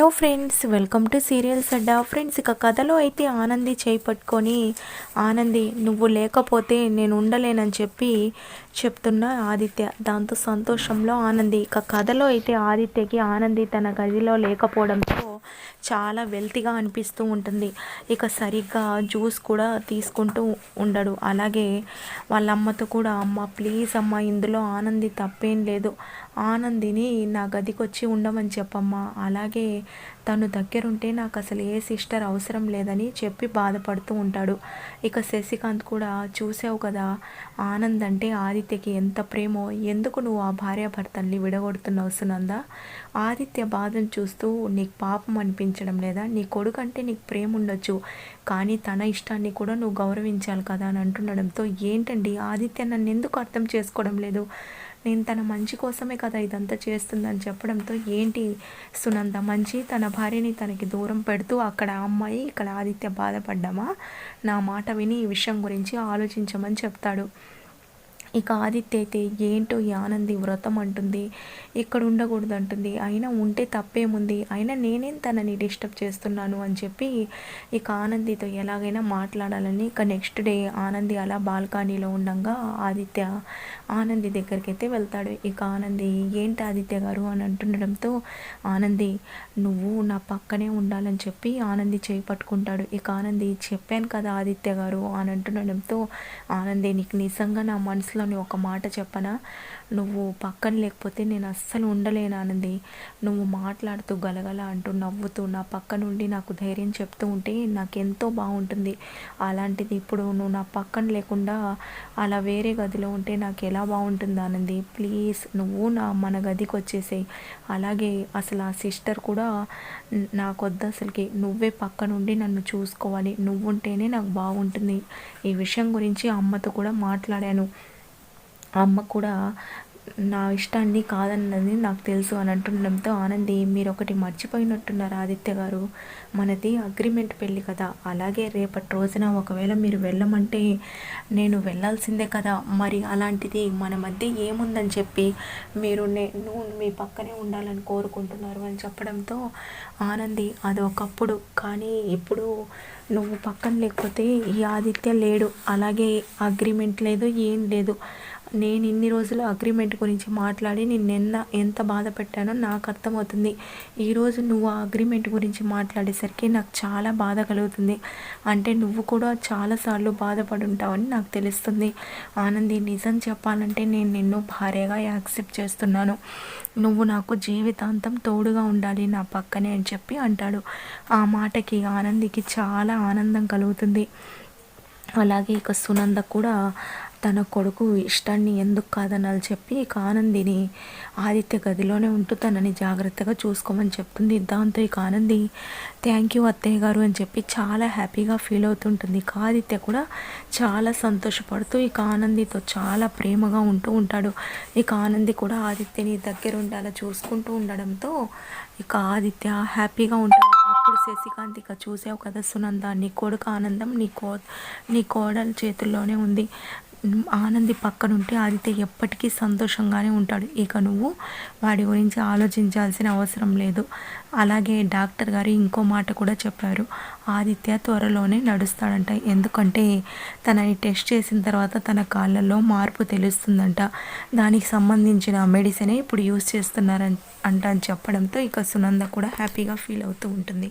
Hello friends welcome to serials Adda friends ఇక కథలో అయితే ఆనంది చేయి పట్టుకొని ఆనంది నువ్వు లేకపోతే నేను ఉండలేనని చెప్పి చెప్తున్న ఆదిత్య. దాంతో సంతోషంలో ఆనంది. ఇక కథలో అయితే ఆదిత్యకి ఆనంది తన గదిలో లేకపోవడంతో చాలా వెల్తీగా అనిపిస్తూ ఉంటుంది. ఇక సరిగ్గా జ్యూస్ కూడా తీసుకుంటూ ఉండడు. అలాగే వాళ్ళ అమ్మతో కూడా అమ్మ ప్లీజ్ అమ్మ ఇందులో ఆనంది తప్పేం లేదు. ఆనందిని నా గదికి వచ్చి ఉండమని చెప్పమ్మా. అలాగే తను దగ్గరుంటే నాకు అసలు ఏ సిస్టర్ అవసరం లేదని చెప్పి బాధపడుతూ ఉంటాడు. ఇక శశికాంత్ కూడా చూసావు కదా ఆనంద్ అంటే ఆదిత్యకి ఎంత ప్రేమో. ఎందుకు నువ్వు ఆ భార్యాభర్తల్ని విడగొడుతున్నావు సునంద? ఆదిత్య బాధను చూస్తూ నీకు పాపం అనిపించడం లేదా నీ కొడుకు అంటే నీకు ప్రేమ ఉండొచ్చు కానీ తన ఇష్టాన్ని కూడా నువ్వు గౌరవించాలి కదా అని అంటుండడంతో ఏంటండి? ఆదిత్య నన్ను ఎందుకు అర్థం చేసుకోవడం లేదు? నేను తన మంచి కోసమే కదా ఇదంతా చేస్తుందని చెప్పడంతో ఏంటి సునంద? మంచి తన భార్యని తనకి దూరం పెడుతూ అక్కడ అమ్మాయి ఇక్కడ ఆదిత్య బాధపడ్డామా? నా మాట విని ఈ విషయం గురించి ఆలోచించమని చెప్తాడు. ఇక ఆదిత్య అయితే ఏంటో ఈ ఆనంది వ్రతం అంటుంది ఇక్కడ ఉండకూడదు అంటుంది అయినా ఉంటే తప్పేముంది అయినా నేనేం తనని డిస్టర్బ్ చేస్తున్నాను అని చెప్పి ఇక ఆనందితో ఎలాగైనా మాట్లాడాలని ఇక నెక్స్ట్ డే ఆనంది అలా బాల్కనీలో ఉండగా ఆదిత్య ఆనంది దగ్గరికి అయితే వెళ్తాడు. ఇక ఆనంది ఏంటి ఆదిత్య గారు? అని అంటుండడంతో ఆనంది నువ్వు నా పక్కనే ఉండాలని చెప్పి ఆనంది చేయి పట్టుకుంటాడు. ఇక ఆనంది చెప్పాను కదా ఆదిత్య గారు అని అంటుండడంతో ఆనంది నీకు నిజంగా నా మనసులో మనసులోని ఒక మాట చెప్పనా? నువ్వు పక్కన లేకపోతే నేను అస్సలు ఉండలేను ఆనంది. నువ్వు మాట్లాడుతూ గలగల అంటూ నవ్వుతూ నా పక్క నుండి నాకు ధైర్యం చెప్తూ ఉంటే నాకు ఎంతో బాగుంటుంది. అలాంటిది ఇప్పుడు నువ్వు నా పక్కన లేకుండా అలా వేరే గదిలో ఉంటే నాకు ఎలా బాగుంటుంది ఆనంది? ప్లీజ్ నువ్వు నా మన గదికి వచ్చేసేయి. అలాగే అసలు ఆ సిస్టర్ కూడా నాకు వద్దు అసలుకి. నువ్వే పక్క నుండి నన్ను చూసుకోవాలి. నువ్వుంటేనే నాకు బాగుంటుంది. ఈ విషయం గురించి అమ్మతో కూడా మాట్లాడాను. అమ్మ కూడా నా ఇష్టాన్ని కాదన్నది నాకు తెలుసు అని అంటుండడంతో ఆనంది మీరు ఒకటి మర్చిపోయినట్టున్నారు ఆదిత్య గారు. మనది అగ్రిమెంట్ పెళ్ళి కదా. అలాగే రేపటి రోజున ఒకవేళ మీరు వెళ్ళమంటే నేను వెళ్ళాల్సిందే కదా. మరి అలాంటిది మన మధ్య ఏముందని చెప్పి మీరు నేను మీ పక్కనే ఉండాలని కోరుకుంటున్నారు అని చెప్పడంతో ఆనంది అది ఒకప్పుడు కానీ ఇప్పుడు నువ్వు పక్కన లేకపోతే ఈ ఆదిత్య లేడు. అలాగే అగ్రిమెంట్ లేదు ఏం లేదు. నేను ఇన్ని రోజులు అగ్రిమెంట్ గురించి మాట్లాడి నిన్న ఎంత బాధ పెట్టానో నాకు అర్థమవుతుంది. ఈరోజు నువ్వు ఆ అగ్రిమెంట్ గురించి మాట్లాడేసరికి నాకు చాలా బాధ కలుగుతుంది. అంటే నువ్వు కూడా చాలాసార్లు బాధపడి ఉంటావని నాకు తెలుస్తుంది. ఆనంది నిజం చెప్పాలంటే నేను నిన్ను భార్యగా యాక్సెప్ట్ చేస్తున్నాను. నువ్వు నాకు జీవితాంతం తోడుగా ఉండాలి నా పక్కనే అని చెప్పి అంటాడు. ఆ మాటకి ఆనందికి చాలా ఆనందం కలుగుతుంది. అలాగే ఇక సునంద కూడా తన కొడుకు ఇష్టాన్ని ఎందుకు కాదనాలి చెప్పి ఇక ఆనందిని ఆదిత్య గదిలోనే ఉంటూ తనని జాగ్రత్తగా చూసుకోమని చెప్తుంది. దాంతో ఇక ఆనంది థ్యాంక్ యూ అత్తయ్య గారు అని చెప్పి చాలా హ్యాపీగా ఫీల్ అవుతుంటుంది. ఇక ఆదిత్య కూడా చాలా సంతోషపడుతూ ఇక ఆనందితో చాలా ప్రేమగా ఉంటూ ఉంటాడు. ఇక ఆనంది కూడా ఆదిత్యని దగ్గర ఉండాలా చూసుకుంటూ ఉండడంతో ఇక ఆదిత్య హ్యాపీగా ఉంటాడు. శశికాంతిక ఇక చూసావు కదా సునంద? నీ కొడుకు ఆనందం నీ కో నీ కోడల చేతుల్లోనే ఉంది. ఆనంది పక్కనుంటే ఆదిత్య ఎప్పటికీ సంతోషంగానే ఉంటాడు. ఇక నువ్వు వాడి గురించి ఆలోచించాల్సిన అవసరం లేదు. అలాగే డాక్టర్ గారు ఇంకో మాట కూడా చెప్పారు. ఆదిత్య త్వరలోనే నడుస్తాడంట. ఎందుకంటే తనని టెస్ట్ చేసిన తర్వాత తన కాళ్ళల్లో మార్పు తెలుస్తుందంట. దానికి సంబంధించిన మెడిసినే ఇప్పుడు యూస్ చేస్తున్నారని అంట అని చెప్పడంతో ఇక సునంద కూడా హ్యాపీగా ఫీల్ అవుతూ ఉంటుంది.